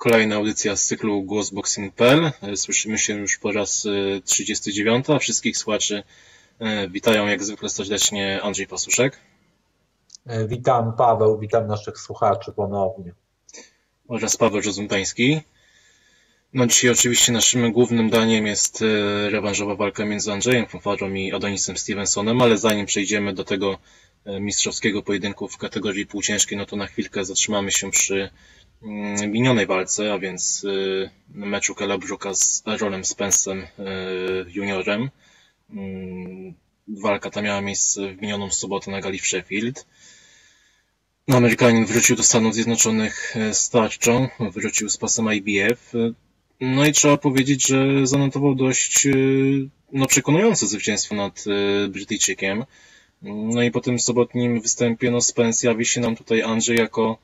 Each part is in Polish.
Kolejna audycja z cyklu Głos Boxing.pl. Słyszymy się już po raz 39. A wszystkich słuchaczy witają jak zwykle serdecznie Andrzej Pasuszek. Witam Paweł, witam naszych słuchaczy ponownie. Oraz Paweł Rozumtański. No dzisiaj oczywiście naszym głównym daniem jest rewanżowa walka między Andrzejem Fanfarą i Adonisem Stevensonem, ale zanim przejdziemy do tego mistrzowskiego pojedynku w kategorii półciężkiej, no to na chwilkę zatrzymamy się przy minionej walce, a więc y, meczu Kela Brooka z Errolem Spencem y, juniorem. Mm, walka ta miała miejsce w minioną sobotę na gali w Sheffield. No, Amerykanin wrócił do Stanów Zjednoczonych y, z tarczą, wrócił z pasem IBF. No i trzeba powiedzieć, że zanotował dość no, przekonujące zwycięstwo nad Brytyjczykiem. No i po tym sobotnim występie no Spence jawi się nam tutaj Andrzej jako,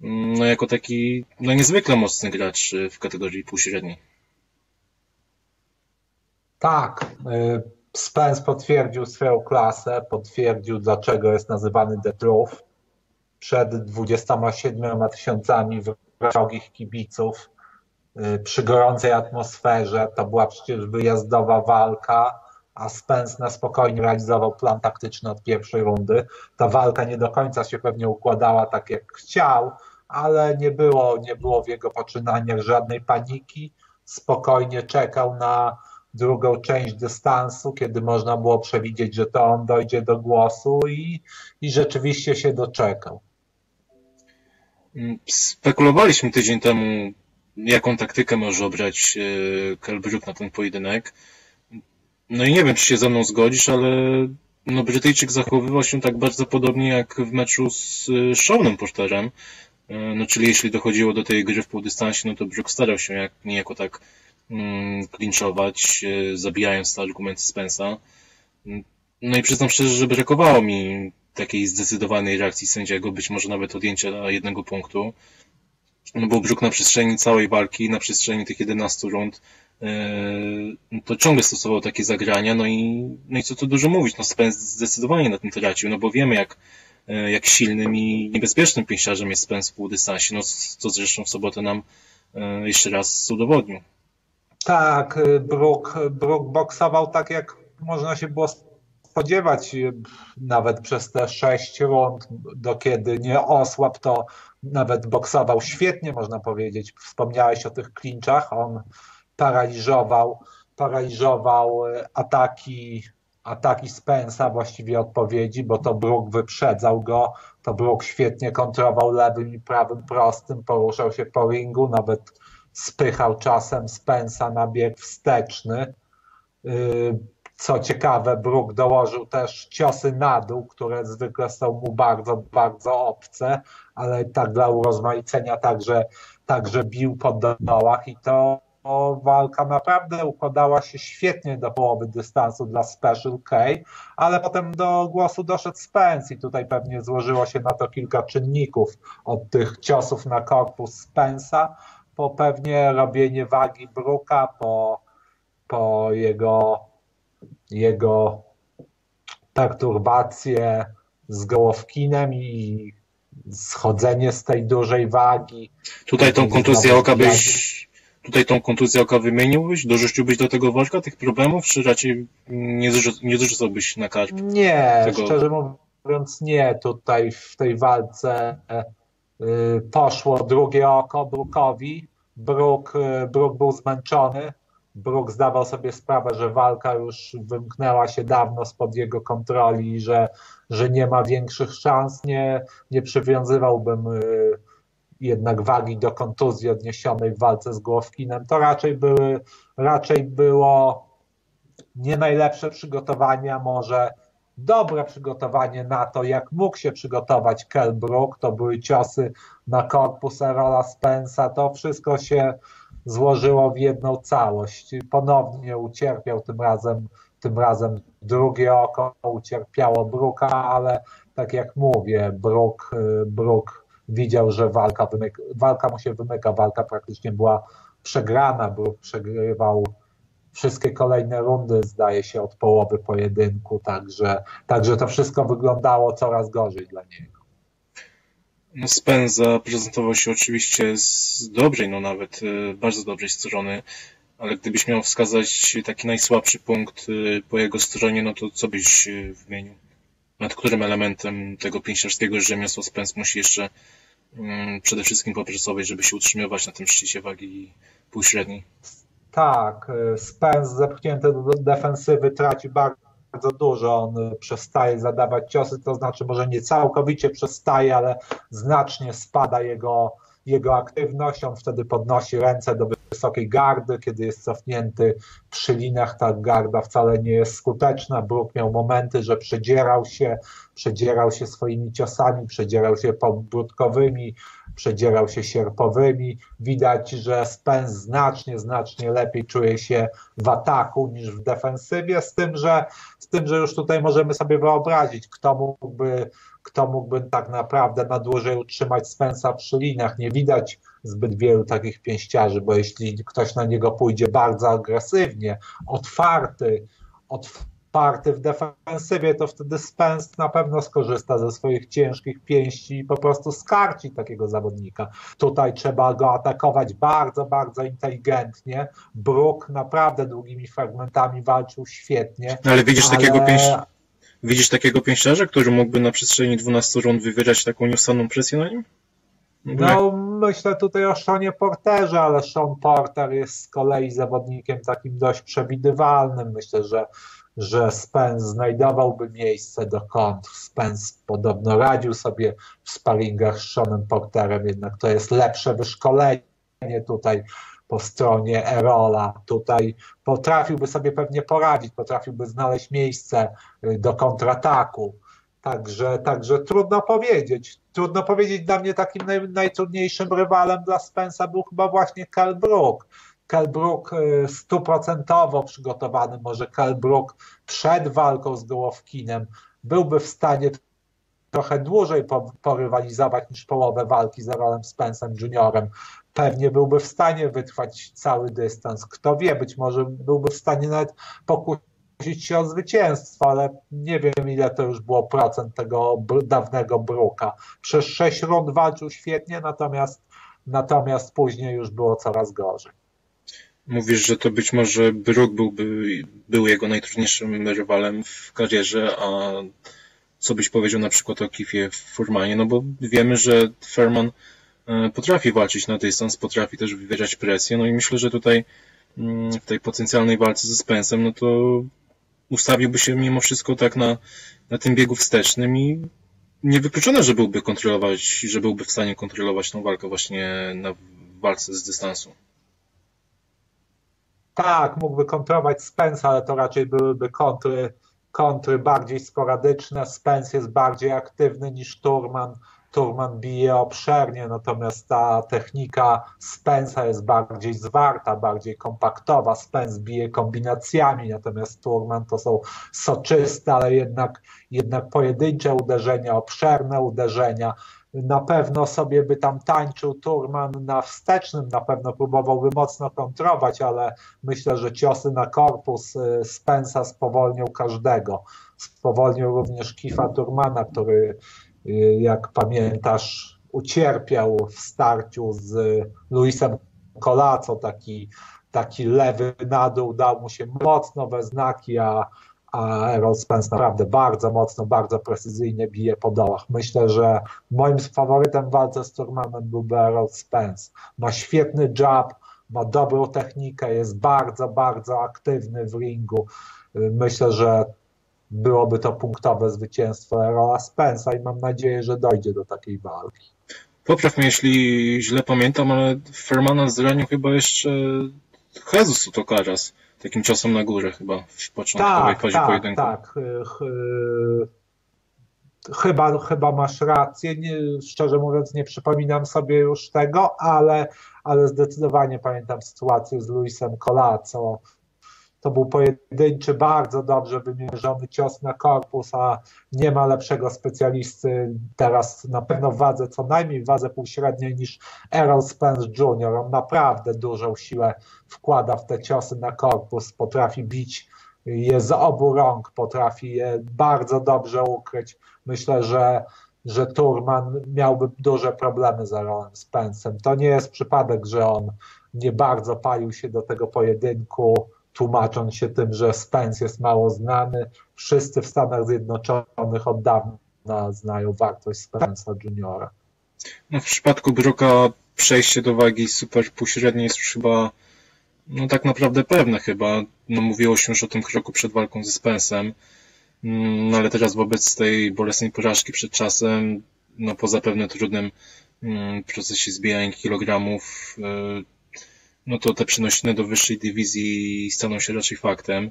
no jako taki no niezwykle mocny gracz w kategorii półśredniej. Tak, y, Spence potwierdził swoją klasę, potwierdził dlaczego jest nazywany The Truth. Przed 27 tysiącami wrogich kibiców y, przy gorącej atmosferze. To była przecież wyjazdowa walka a Spence na spokojnie realizował plan taktyczny od pierwszej rundy. Ta walka nie do końca się pewnie układała tak, jak chciał, ale nie było, nie było w jego poczynaniach żadnej paniki. Spokojnie czekał na drugą część dystansu, kiedy można było przewidzieć, że to on dojdzie do głosu i, i rzeczywiście się doczekał. Spekulowaliśmy tydzień temu, jaką taktykę może obrać Kelbruk na ten pojedynek. No i nie wiem, czy się ze mną zgodzisz, ale no Brytyjczyk zachowywał się tak bardzo podobnie jak w meczu z y, Seanem Porterem. E, no, czyli jeśli dochodziło do tej gry w półdystansie, no to Brook starał się jak, niejako tak mm, klinczować, e, zabijając te argumenty Spensa. No i przyznam szczerze, że brakowało mi takiej zdecydowanej reakcji sędziego, być może nawet odjęcia jednego punktu. No bo Brook na przestrzeni całej walki, na przestrzeni tych 11 rund Yy, to ciągle stosował takie zagrania, no i, no i co tu dużo mówić, no Spence zdecydowanie na tym tracił, no bo wiemy jak, jak silnym i niebezpiecznym pięściarzem jest Spence w półdystansie, no co zresztą w sobotę nam yy, jeszcze raz udowodnił. Tak, Brook, Brook boksował tak jak można się było spodziewać nawet przez te sześć rund, do kiedy nie osłab, to nawet boksował świetnie, można powiedzieć. Wspomniałeś o tych klinczach, on paraliżował, paraliżował e, ataki, ataki Spensa, właściwie odpowiedzi, bo to Brook wyprzedzał go, to Brook świetnie kontrolował lewym i prawym prostym, poruszał się po ringu, nawet spychał czasem Spensa na bieg wsteczny. E, co ciekawe, Brook dołożył też ciosy na dół, które zwykle są mu bardzo, bardzo obce, ale tak dla urozmaicenia także, także bił po dołach i to walka naprawdę układała się świetnie do połowy dystansu dla Special K, ale potem do głosu doszedł Spence i tutaj pewnie złożyło się na to kilka czynników, od tych ciosów na korpus Spence'a, po pewnie robienie wagi Bruka, po, po jego, jego perturbacje z Gołowkinem i schodzenie z tej dużej wagi. Tutaj tą kontuzję oka byś tutaj tą kontuzję oka wymieniłbyś? Dorzuciłbyś do tego worka tych problemów, czy raczej nie, nie dorzucałbyś na karp? Nie, tego... szczerze mówiąc nie. Tutaj w tej walce y, poszło drugie oko Brookowi. Brook, y, Brook był zmęczony. Brook zdawał sobie sprawę, że walka już wymknęła się dawno spod jego kontroli i że, że nie ma większych szans. Nie, nie przywiązywałbym y, jednak wagi do kontuzji odniesionej w walce z Głowkinem, to raczej, były, raczej było nie najlepsze przygotowanie, a może dobre przygotowanie na to, jak mógł się przygotować Kell Brook. To były ciosy na korpus Erola Spensa. To wszystko się złożyło w jedną całość. Ponownie ucierpiał tym razem, tym razem drugie oko, ucierpiało Brooka, ale tak jak mówię, Brook, Brook widział, że walka, wymyka, walka mu się wymyka, walka praktycznie była przegrana, bo przegrywał wszystkie kolejne rundy, zdaje się, od połowy pojedynku, także, także to wszystko wyglądało coraz gorzej dla niego. No Spence zaprezentował się oczywiście z dobrej, no nawet e, bardzo dobrej strony, ale gdybyś miał wskazać taki najsłabszy punkt e, po jego stronie, no to co byś e, wymienił? Nad którym elementem tego pięściarskiego rzemiosła Spence musi jeszcze przede wszystkim popracować, żeby się utrzymywać na tym szczycie wagi półśredniej? Tak, Spence zepchnięty do defensywy traci bardzo dużo. On przestaje zadawać ciosy, to znaczy może nie całkowicie przestaje, ale znacznie spada jego, jego aktywność. On wtedy podnosi ręce do wysokiej gardy, kiedy jest cofnięty przy linach, ta garda wcale nie jest skuteczna. Brook miał momenty, że przedzierał się, przedzierał się swoimi ciosami, przedzierał się pobródkowymi, przedzierał się sierpowymi. Widać, że Spence znacznie, znacznie lepiej czuje się w ataku niż w defensywie, z tym, że, z tym, że już tutaj możemy sobie wyobrazić, kto mógłby, kto mógłby tak naprawdę na dłużej utrzymać Spence'a przy linach. Nie widać zbyt wielu takich pięściarzy, bo jeśli ktoś na niego pójdzie bardzo agresywnie, otwarty, otwarty w defensywie, to wtedy Spence na pewno skorzysta ze swoich ciężkich pięści i po prostu skarci takiego zawodnika. Tutaj trzeba go atakować bardzo, bardzo inteligentnie. Brook naprawdę długimi fragmentami walczył świetnie. No ale widzisz ale... takiego pięści... Widzisz takiego pięściarza, który mógłby na przestrzeni 12 rund wywierać taką nieustanną presję na nim? No, myślę tutaj o Seanie Porterze, ale Sean Porter jest z kolei zawodnikiem takim dość przewidywalnym. Myślę, że że Spence znajdowałby miejsce do kontr. Spence podobno radził sobie w sparingach z Seanem Porterem, jednak to jest lepsze wyszkolenie tutaj po stronie Erola. Tutaj potrafiłby sobie pewnie poradzić, potrafiłby znaleźć miejsce do kontrataku. Także, także trudno powiedzieć. Trudno powiedzieć, dla mnie takim naj, najtrudniejszym rywalem dla Spence'a był chyba właśnie Kell Brook Kelbrook y, stuprocentowo przygotowany, może Kelbrook przed walką z Gołowkinem byłby w stanie trochę dłużej porywalizować niż połowę walki z Erolem Spence'em Juniorem. Pewnie byłby w stanie wytrwać cały dystans. Kto wie, być może byłby w stanie nawet pokusić się o zwycięstwo, ale nie wiem ile to już było procent tego dawnego Bruka. Przez sześć rund walczył świetnie, natomiast, natomiast później już było coraz gorzej. Mówisz, że to być może Brook byłby, był jego najtrudniejszym rywalem w karierze, a co byś powiedział na przykład o Kifie Furmanie, no bo wiemy, że Furman e, potrafi walczyć na dystans, potrafi też wywierać presję, no i myślę, że tutaj mm, w tej potencjalnej walce ze Spence'em, no to ustawiłby się mimo wszystko tak na, na tym biegu wstecznym i niewykluczone, że byłby kontrolować, że byłby w stanie kontrolować tą walkę właśnie na walce z dystansu. Tak, mógłby kontrolować Spence, ale to raczej byłyby kontry, kontry bardziej sporadyczne. Spence jest bardziej aktywny niż Turman. Turman bije obszernie, natomiast ta technika Spence'a jest bardziej zwarta, bardziej kompaktowa. Spence bije kombinacjami, natomiast Turman to są soczyste, ale jednak, jednak pojedyncze uderzenia, obszerne uderzenia na pewno sobie by tam tańczył Turman na wstecznym, na pewno próbowałby mocno kontrować, ale myślę, że ciosy na korpus y, Spensa spowolnią każdego. Spowolnił również Kifa Turmana, który jak pamiętasz ucierpiał w starciu z Luisem Colaco, taki, taki lewy na dół, dał mu się mocno we znaki, a a Errol Spence naprawdę bardzo mocno, bardzo precyzyjnie bije po dołach. Myślę, że moim faworytem w walce z Turmanem byłby Errol Spence. Ma świetny jab, ma dobrą technikę, jest bardzo, bardzo aktywny w ringu. Myślę, że byłoby to punktowe zwycięstwo Erola Spence'a i mam nadzieję, że dojdzie do takiej walki. Popraw mnie, jeśli źle pamiętam, ale Fermana zranił chyba jeszcze Jesus Utokaras takim ciosem na górę chyba w początkowej tak, fazie tak, pojedynku. Tak, chyba, chyba masz rację. Nie, szczerze mówiąc, nie przypominam sobie już tego, ale, ale zdecydowanie pamiętam sytuację z Luisem Colaco, to był pojedynczy, bardzo dobrze wymierzony cios na korpus, a nie ma lepszego specjalisty teraz na pewno w wadze, co najmniej w wadze półśredniej niż Errol Spence Jr. On naprawdę dużą siłę wkłada w te ciosy na korpus, potrafi bić je z obu rąk, potrafi je bardzo dobrze ukryć. Myślę, że że Turman miałby duże problemy z Aaronem Spensem. To nie jest przypadek, że on nie bardzo palił się do tego pojedynku, tłumacząc się tym, że Spence jest mało znany. Wszyscy w Stanach Zjednoczonych od dawna znają wartość Spence'a Juniora. No w przypadku Broka przejście do wagi super półśredniej jest już chyba no tak naprawdę pewne chyba. No mówiło się już o tym kroku przed walką ze Spence'em. No ale teraz wobec tej bolesnej porażki przed czasem, no poza pewnym trudnym mm, procesie zbijania kilogramów, e, no to te przenosiny do wyższej dywizji staną się raczej faktem.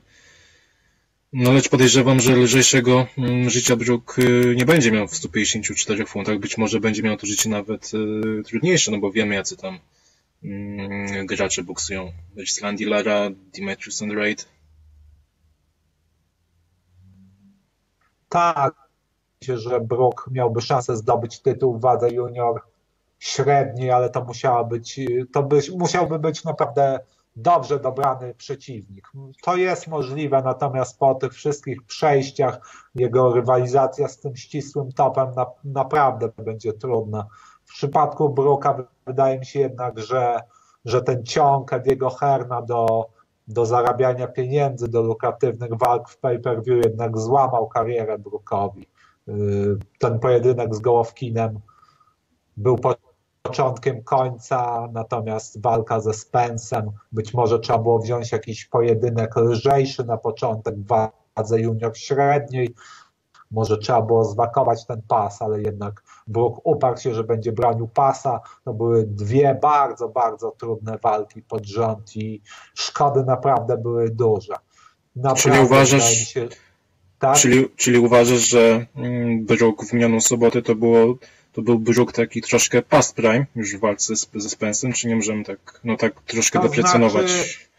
No lecz podejrzewam, że lżejszego mm, życia Brook e, nie będzie miał w 154 funtach. Być może będzie miał to życie nawet e, trudniejsze, no bo wiemy jacy tam mm, gracze boksują. Islandia Lara, Demetrius Andrade, tak, że Brook miałby szansę zdobyć tytuł wadze junior średniej, ale to musiała być, to by, musiałby być naprawdę dobrze dobrany przeciwnik. To jest możliwe, natomiast po tych wszystkich przejściach jego rywalizacja z tym ścisłym topem na, naprawdę będzie trudna. W przypadku Brooka wydaje mi się jednak, że, że ten ciąg Ediego Herna do, do zarabiania pieniędzy, do lukratywnych walk w pay-per-view jednak złamał karierę Brookowi. Y, ten pojedynek z Gołowkinem był początkiem końca, natomiast walka ze Spensem, być może trzeba było wziąć jakiś pojedynek lżejszy na początek w wadze junior średniej, może trzeba było zwakować ten pas, ale jednak Brook uparł się, że będzie bronił pasa. To były dwie bardzo, bardzo trudne walki pod rząd i szkody naprawdę były duże. Naprawdę, czyli uważasz, się, tak? czyli, czyli uważasz, że mm, Brook w minioną sobotę to było to był Brook taki troszkę past prime już w walce z, ze Spensem, czy nie możemy tak, no tak troszkę to deprecjonować? Znaczy,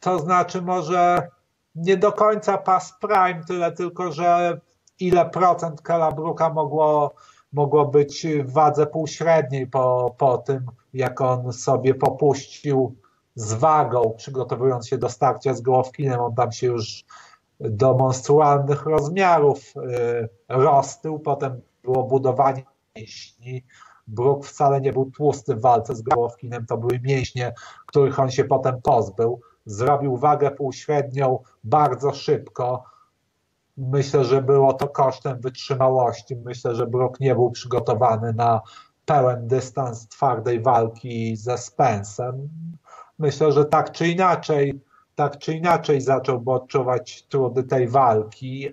to znaczy może nie do końca past prime, tyle tylko, że ile procent Kalabruka mogło, mogło być w wadze półśredniej po, po tym, jak on sobie popuścił z wagą, przygotowując się do starcia z Gołowkinem. On tam się już do monstrualnych rozmiarów y, roztył, potem było budowanie mięśni. Bruk wcale nie był tłusty w walce z Gołowkinem, to były mięśnie, których on się potem pozbył. Zrobił wagę półśrednią bardzo szybko, Myślę, że było to kosztem wytrzymałości. Myślę, że Brook nie był przygotowany na pełen dystans twardej walki ze Spensem. Myślę, że tak czy inaczej, tak czy inaczej zacząłby odczuwać trudy tej walki.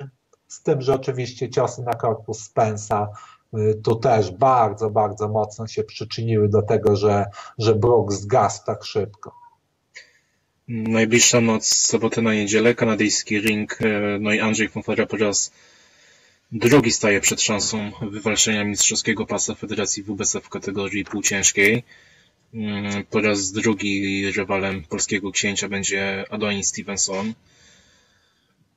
Z tym, że oczywiście ciosy na korpus Spensa y, tu też bardzo, bardzo mocno się przyczyniły do tego, że, że Brook zgasł tak szybko. Najbliższa noc, sobotę na niedzielę, kanadyjski ring, e, no i Andrzej Fonfara po raz drugi staje przed szansą wywalczenia mistrzowskiego pasa Federacji WBC w kategorii półciężkiej. Mm, po raz drugi rywalem polskiego księcia będzie Adonis Stevenson.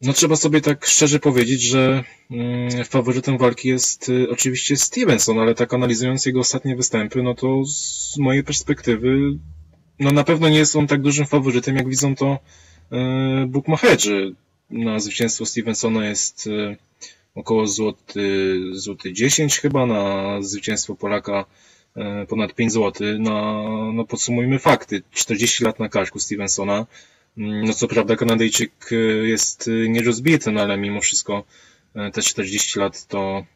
No trzeba sobie tak szczerze powiedzieć, że mm, faworytem walki jest y, oczywiście Stevenson, ale tak analizując jego ostatnie występy, no to z mojej perspektywy no na pewno nie jest on tak dużym faworytem, jak widzą to e, bookmacherzy. Na zwycięstwo Stevensona jest e, około złoty, złoty 10 chyba, na zwycięstwo Polaka ponad 5 zł. No, no podsumujmy fakty. 40 lat na karku Stevensona. Mm, no co prawda Kanadyjczyk jest nierozbity, no ale mimo wszystko te 40 lat to,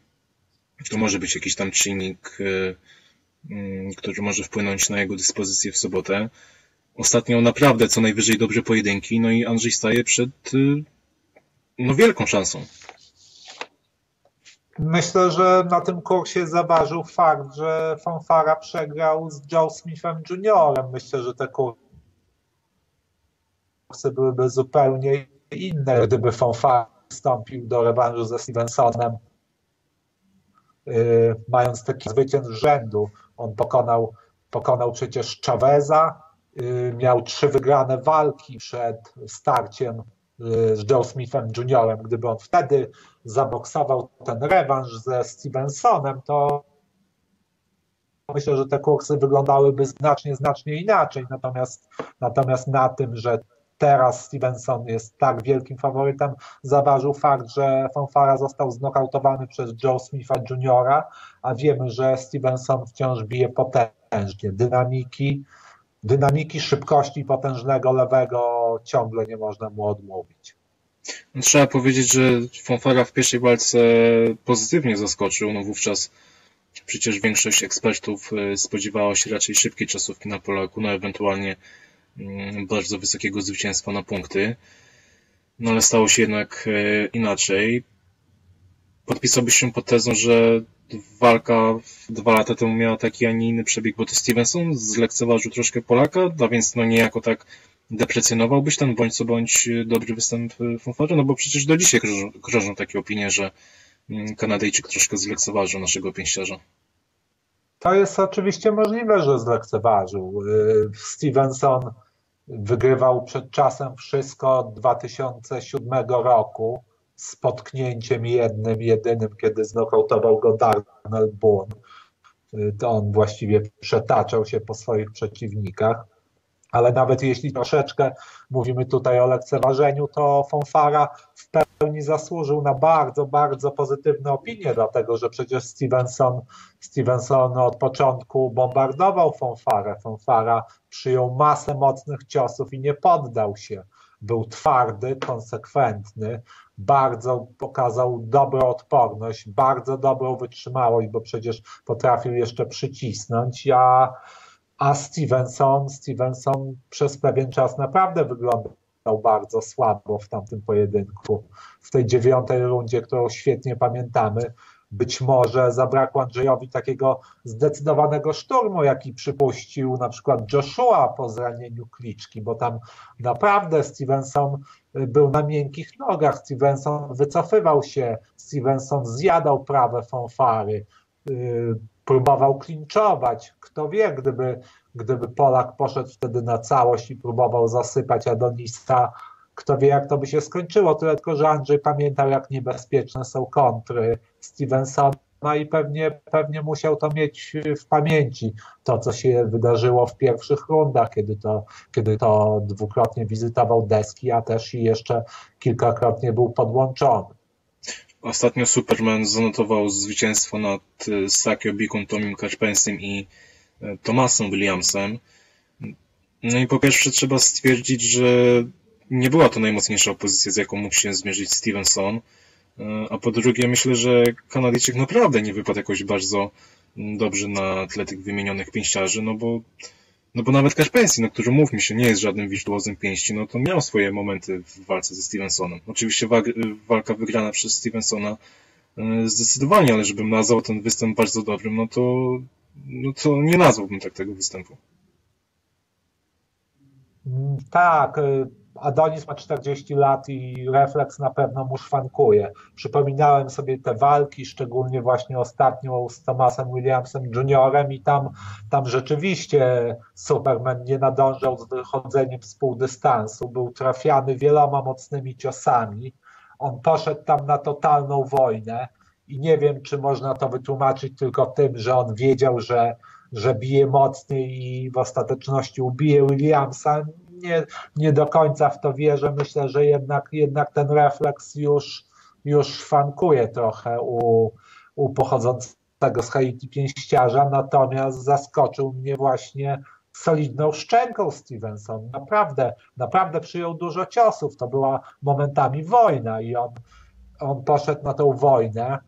to może być jakiś tam czynnik Mm, który może wpłynąć na jego dyspozycję w sobotę. Ostatnio naprawdę co najwyżej dobre pojedynki, no i Andrzej staje przed y, no, wielką szansą. Myślę, że na tym kursie zaważył fakt, że Fanfara przegrał z Joe Smithem Juniorem. Myślę, że te kursy byłyby zupełnie inne, gdyby Fanfara wstąpił do rewanżu ze Stevensonem, yy, mając taki zwycięstw rzędu. On pokonał, pokonał przecież Chaveza, y, miał trzy wygrane walki przed starciem y, z Joe Smithem Jr. Gdyby on wtedy zaboksował ten rewanż ze Stevensonem, to myślę, że te kursy wyglądałyby znacznie, znacznie inaczej. Natomiast, natomiast na tym, że teraz Stevenson jest tak wielkim faworytem, zaważył fakt, że Fonfara został znokautowany przez Joe Smitha Jr., a wiemy, że Stevenson wciąż bije potężnie. Dynamiki, dynamiki szybkości potężnego lewego ciągle nie można mu odmówić. Trzeba powiedzieć, że Fonfara w pierwszej walce pozytywnie zaskoczył. No wówczas przecież większość ekspertów e, spodziewała się raczej szybkiej czasówki na Polaku, no ewentualnie bardzo wysokiego zwycięstwa na punkty. No ale stało się jednak e, inaczej. Podpisałbyś się pod tezą, że walka dwa lata temu miała taki, a nie inny przebieg, bo to Stevenson zlekceważył troszkę Polaka, a więc no niejako tak deprecjonowałbyś ten bądź co bądź dobry występ Fonfary? No bo przecież do dzisiaj krążą, krążą takie opinie, że mm, Kanadyjczyk troszkę zlekceważył naszego pięściarza. To jest oczywiście możliwe, że zlekceważył. Y, Stevenson wygrywał przed czasem wszystko od 2007 roku z potknięciem jednym, jedynym, kiedy znokautował go Darnell Boone. Y, to on właściwie przetaczał się po swoich przeciwnikach ale nawet jeśli troszeczkę mówimy tutaj o lekceważeniu, to Fonfara w pełni zasłużył na bardzo, bardzo pozytywne opinie, dlatego że przecież Stevenson, Stevenson od początku bombardował Fonfarę. Fonfara przyjął masę mocnych ciosów i nie poddał się. Był twardy, konsekwentny, bardzo pokazał dobrą odporność, bardzo dobrą wytrzymałość, bo przecież potrafił jeszcze przycisnąć. Ja a Stevenson, Stevenson przez pewien czas naprawdę wyglądał bardzo słabo w tamtym pojedynku. W tej dziewiątej rundzie, którą świetnie pamiętamy, być może zabrakło Andrzejowi takiego zdecydowanego szturmu, jaki przypuścił na przykład Joshua po zranieniu kliczki, bo tam naprawdę Stevenson był na miękkich nogach, Stevenson wycofywał się, Stevenson zjadał prawe fanfary, y, próbował klinczować. Kto wie, gdyby, gdyby Polak poszedł wtedy na całość i próbował zasypać Adonisa, kto wie, jak to by się skończyło. Tyle tylko, że Andrzej pamiętał, jak niebezpieczne są kontry Stevensona i pewnie, pewnie musiał to mieć w pamięci. To, co się wydarzyło w pierwszych rundach, kiedy to, kiedy to dwukrotnie wizytował deski, a też i jeszcze kilkakrotnie był podłączony. Ostatnio Superman zanotował zwycięstwo nad e, Sakio Bikun, Tomim Carpensem i e, Thomasem Williamsem. No i po pierwsze trzeba stwierdzić, że nie była to najmocniejsza opozycja, z jaką mógł się zmierzyć Stevenson. E, a po drugie myślę, że Kanadyjczyk naprawdę nie wypadł jakoś bardzo dobrze na tle tych wymienionych pięściarzy, no bo no bo nawet Kaspersky, no który mówmy się, nie jest żadnym wirtuozem pięści, no to miał swoje momenty w walce ze Stevensonem. Oczywiście walka wygrana przez Stevensona e, zdecydowanie, ale żebym nazwał ten występ bardzo dobrym, no to, no to nie nazwałbym tak tego występu. Tak, e, Adonis ma 40 lat i refleks na pewno mu szwankuje. Przypominałem sobie te walki, szczególnie właśnie ostatnią z Thomasem Williamsem Jr. i tam, tam rzeczywiście Superman nie nadążał z wychodzeniem z półdystansu, był trafiany wieloma mocnymi ciosami. On poszedł tam na totalną wojnę i nie wiem, czy można to wytłumaczyć tylko tym, że on wiedział, że, że bije mocniej i w ostateczności ubije Williamsa nie, nie do końca w to wierzę. Myślę, że jednak, jednak ten refleks już, już szwankuje trochę u, u pochodzącego z Haiti pięściarza, natomiast zaskoczył mnie właśnie solidną szczęką Stevenson. Naprawdę, naprawdę przyjął dużo ciosów. To była momentami wojna i on, on poszedł na tą wojnę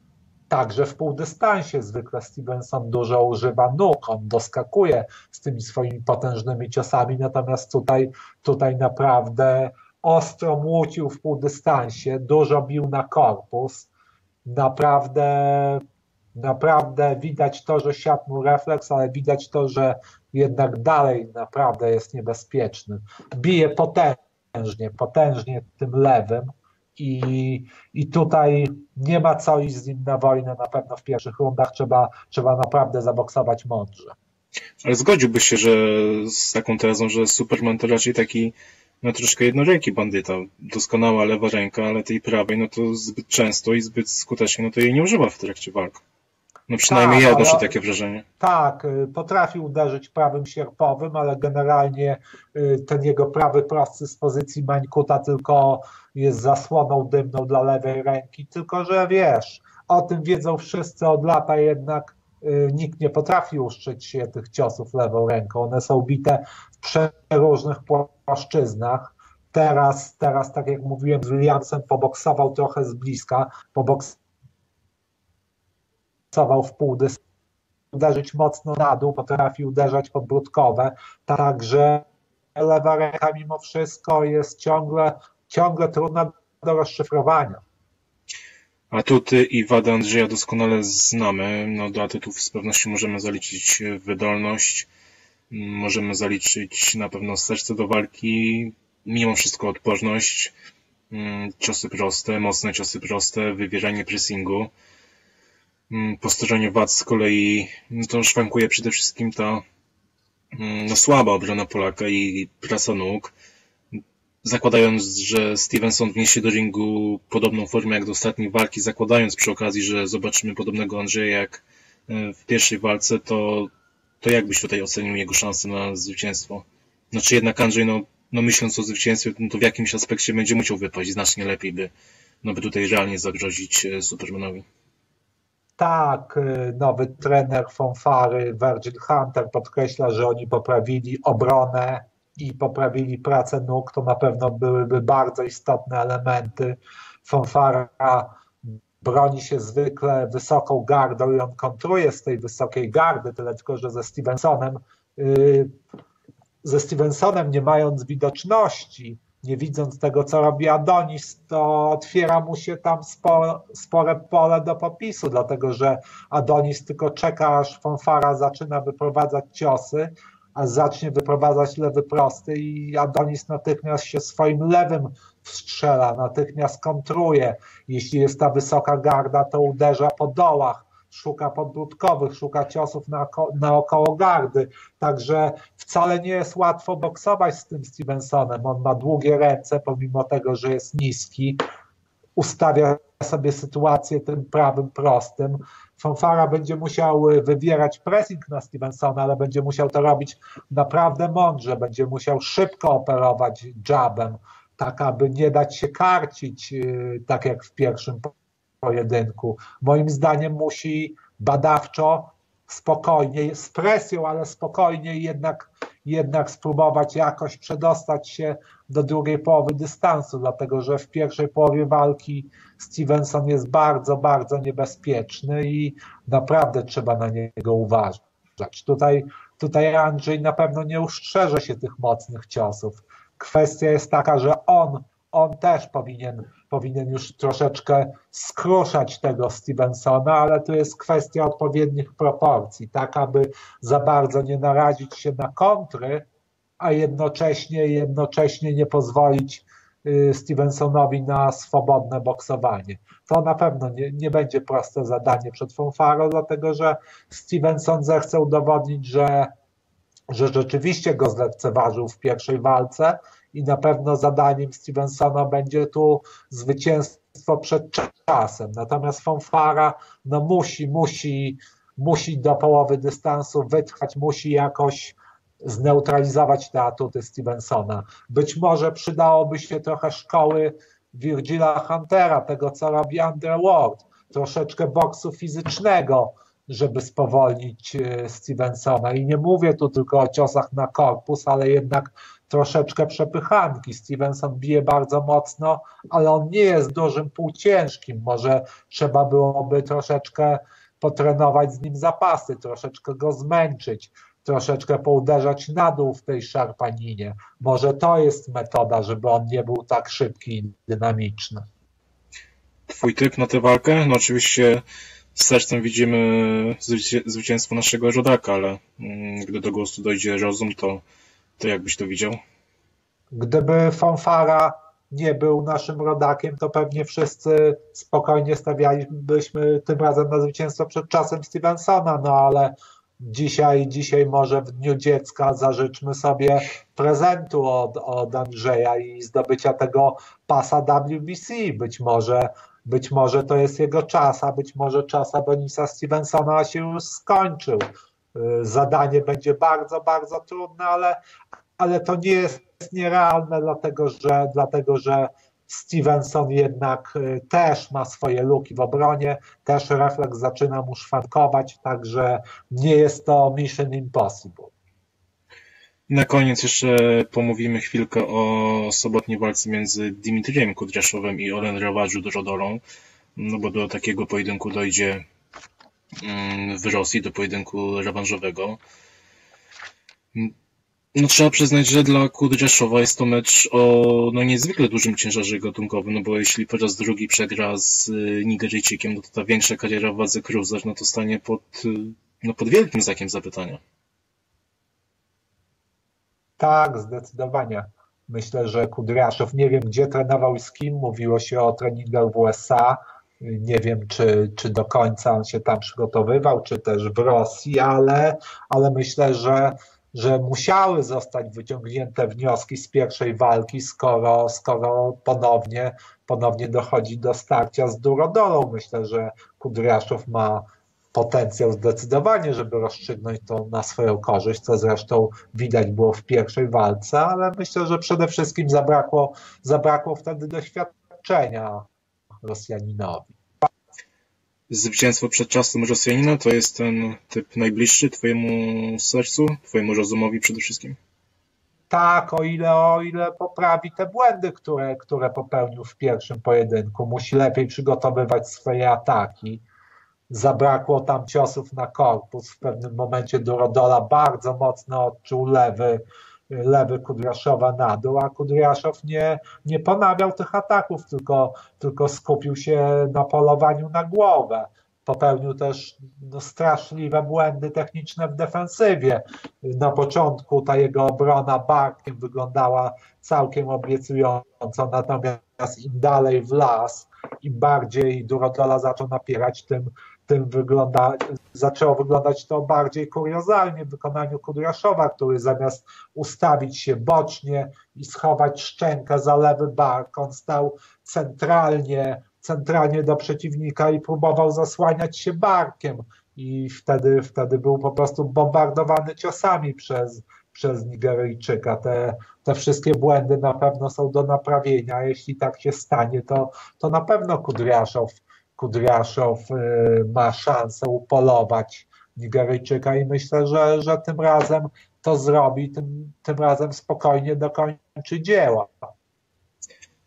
Także w półdystansie zwykle Stevenson dużo używa nóg, on doskakuje z tymi swoimi potężnymi ciosami, natomiast tutaj, tutaj naprawdę ostro młócił w półdystansie, dużo bił na korpus. Naprawdę, naprawdę widać to, że siadł mu refleks, ale widać to, że jednak dalej naprawdę jest niebezpieczny. Bije potężnie, potężnie tym lewym i, I tutaj nie ma co iść z nim na wojnę, na pewno w pierwszych rundach trzeba, trzeba naprawdę zaboksować mądrze. Ale zgodziłbyś się, że z taką tezą, że Superman to raczej taki no troszkę jednoręki bandyta. Doskonała lewa ręka, ale tej prawej no to zbyt często i zbyt skutecznie no to jej nie używa w trakcie walk. No przynajmniej Tak, ja odnoszę ale- takie wrażenie. Tak, y, potrafił uderzyć prawym sierpowym, ale generalnie y, ten jego prawy prosty z pozycji Mańkuta tylko jest zasłoną dymną dla lewej ręki. Tylko, że wiesz, o tym wiedzą wszyscy od lata, jednak y, nikt nie potrafi uszczyć się tych ciosów lewą ręką. One są bite w przeróżnych płaszczyznach. Teraz, teraz, tak jak mówiłem, z Williamsem poboksował trochę z bliska, poboksował w pół dystansu uderzyć mocno na dół, potrafi uderzać podbródkowe, także lewa ręka mimo wszystko jest ciągle, ciągle trudna do rozszyfrowania. Atuty i wady Andrzeja doskonale znamy. No, do atutów z pewnością możemy zaliczyć wydolność, możemy zaliczyć na pewno serce do walki, mimo wszystko odporność, m, ciosy proste, mocne ciosy proste, wywierzanie pressingu. M, Po stronie z kolei no, to szwankuje przede wszystkim ta mm, no, słaba obrona Polaka i prasa nóg. Zakładając, że Stevenson wniesie do ringu podobną formę jak do ostatniej walki, zakładając przy okazji, że zobaczymy podobnego Andrzeja jak e, w pierwszej walce, to, to jak byś tutaj ocenił jego szanse na zwycięstwo? Znaczy jednak Andrzej, no, no myśląc o zwycięstwie, no to w jakimś aspekcie będzie musiał wypaść znacznie lepiej, by, no by tutaj realnie zagrozić e, Supermanowi. Tak, y, nowy trener Fonfary Virgil Hunter podkreśla, że oni poprawili obronę i poprawili pracę nóg. To na pewno byłyby bardzo istotne elementy. Fonfara broni się zwykle wysoką gardą i on kontruje z tej wysokiej gardy, tyle tylko, że ze Stevensonem y, ze Stevensonem nie mając widoczności, nie widząc tego, co robi Adonis, to otwiera mu się tam spore, spore pole do popisu, dlatego że Adonis tylko czeka, aż fanfara zaczyna wyprowadzać ciosy, a zacznie wyprowadzać lewy prosty i Adonis natychmiast się swoim lewym wstrzela, natychmiast kontruje. Jeśli jest ta wysoka garda, to uderza po dołach, szuka podbródkowych, szuka ciosów naoko- naokoło gardy. Także wcale nie jest łatwo boksować z tym Stevensonem. On ma długie ręce, pomimo tego, że jest niski. Ustawia sobie sytuację tym prawym prostym. Fonfara będzie musiał y, wywierać pressing na Stevensona, ale będzie musiał to robić naprawdę mądrze. Będzie musiał szybko operować jabem, tak aby nie dać się karcić, y, tak jak w pierwszym pojedynku. Moim zdaniem musi badawczo, spokojnie, z presją, ale spokojnie jednak, jednak spróbować jakoś przedostać się do drugiej połowy dystansu, dlatego że w pierwszej połowie walki Stevenson jest bardzo, bardzo niebezpieczny i naprawdę trzeba na niego uważać. Tutaj, tutaj Andrzej na pewno nie ustrzeże się tych mocnych ciosów. Kwestia jest taka, że on, on też powinien, powinien już troszeczkę skruszać tego Stevensona, ale to jest kwestia odpowiednich proporcji, tak aby za bardzo nie narazić się na kontry, a jednocześnie, jednocześnie nie pozwolić y, Stevensonowi na swobodne boksowanie. To na pewno nie, nie będzie proste zadanie przed Fonfaro, dlatego że Stevenson zechce udowodnić, że, że rzeczywiście go zlekceważył w pierwszej walce i na pewno zadaniem Stevensona będzie tu zwycięstwo przed czasem. Natomiast Fonfara no musi, musi, musi do połowy dystansu wytrwać, musi jakoś zneutralizować te atuty Stevensona. Być może przydałoby się trochę szkoły Virgila Huntera, tego co robi Underworld, troszeczkę boksu fizycznego, żeby spowolnić e, Stevensona. I nie mówię tu tylko o ciosach na korpus, ale jednak troszeczkę przepychanki. Stevenson bije bardzo mocno, ale on nie jest dużym półciężkim. Może trzeba byłoby troszeczkę potrenować z nim zapasy, troszeczkę go zmęczyć, troszeczkę pouderzać na dół w tej szarpaninie. Może to jest metoda, żeby on nie był tak szybki i dynamiczny. Twój typ na tę walkę? No oczywiście z sercem widzimy zwycię- zwycięstwo naszego rodaka, ale mm, gdy do głosu dojdzie rozum, to, to jak byś to widział? Gdyby Fonfara nie był naszym rodakiem, to pewnie wszyscy spokojnie stawialibyśmy tym razem na zwycięstwo przed czasem Stevensona, no ale dzisiaj, dzisiaj może w Dniu Dziecka zażyczmy sobie prezentu od, od Andrzeja i zdobycia tego pasa WBC. Być może być może to jest jego czas, a być może czas Adonis'a Stevensona się już skończył. Zadanie będzie bardzo, bardzo trudne, ale, ale to nie jest nierealne, dlatego że, dlatego że Stevenson jednak też ma swoje luki w obronie, też refleks zaczyna mu szwankować, także nie jest to mission impossible. Na koniec jeszcze pomówimy chwilkę o sobotniej walce między Dimitrijem Kudryaszowem i Olen Rawadżu Rodolą, no bo do takiego pojedynku dojdzie mm, w Rosji, do pojedynku rewanżowego. No trzeba przyznać, że dla Kudryaszowa jest to mecz o no, niezwykle dużym ciężarze gatunkowym, no bo jeśli po raz drugi przegra z Nigeryjczykiem, no to ta większa kariera w wadze cruiser, no to stanie pod, no, pod wielkim znakiem zapytania. Tak, zdecydowanie. Myślę, że Kudryaszow, nie wiem gdzie trenował i z kim, mówiło się o treningach w USA, nie wiem czy, czy do końca on się tam przygotowywał, czy też w Rosji, ale, ale myślę, że, że musiały zostać wyciągnięte wnioski z pierwszej walki, skoro, skoro ponownie, ponownie dochodzi do starcia z Durodolą. Myślę, że Kudryaszow ma potencjał zdecydowanie, żeby rozstrzygnąć to na swoją korzyść, co zresztą widać było w pierwszej walce, ale myślę, że przede wszystkim zabrakło, zabrakło wtedy doświadczenia Rosjaninowi. Zwycięstwo przed czasem Rosjanina to jest ten typ najbliższy Twojemu sercu, Twojemu rozumowi przede wszystkim? Tak, o ile, o ile poprawi te błędy, które, które popełnił w pierwszym pojedynku. Musi lepiej przygotowywać swoje ataki zabrakło tam ciosów na korpus. W pewnym momencie Durodola bardzo mocno odczuł lewy, lewy Kudryaszowa na dół, a Kudryaszow nie, nie ponawiał tych ataków, tylko, tylko skupił się na polowaniu na głowę. Popełnił też no, straszliwe błędy techniczne w defensywie. Na początku ta jego obrona barkiem wyglądała całkiem obiecująco, natomiast im dalej w las, im bardziej Durodola zaczął napierać, tym, tym wygląda, zaczęło wyglądać to bardziej kuriozalnie w wykonaniu Kudryaszowa, który zamiast ustawić się bocznie i schować szczękę za lewy bark, on stał centralnie, centralnie do przeciwnika i próbował zasłaniać się barkiem i wtedy, wtedy był po prostu bombardowany ciosami przez, przez Nigeryjczyka. Te, te wszystkie błędy na pewno są do naprawienia. Jeśli tak się stanie, to, to na pewno Kudryaszow Kudryaszow y, ma szansę upolować Nigeryjczyka i myślę, że, że tym razem to zrobi, tym, tym razem spokojnie dokończy dzieła.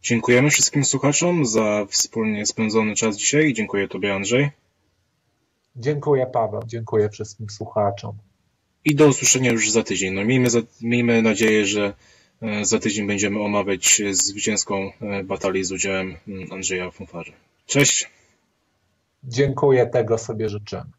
Dziękujemy wszystkim słuchaczom za wspólnie spędzony czas dzisiaj i dziękuję Tobie Andrzej. Dziękuję Paweł, dziękuję wszystkim słuchaczom. I do usłyszenia już za tydzień. No, miejmy, za, miejmy nadzieję, że e, za tydzień będziemy omawiać zwycięską e, batalię z udziałem mm, Andrzeja Funfarzy. Cześć! Dziękuję, tego sobie życzymy.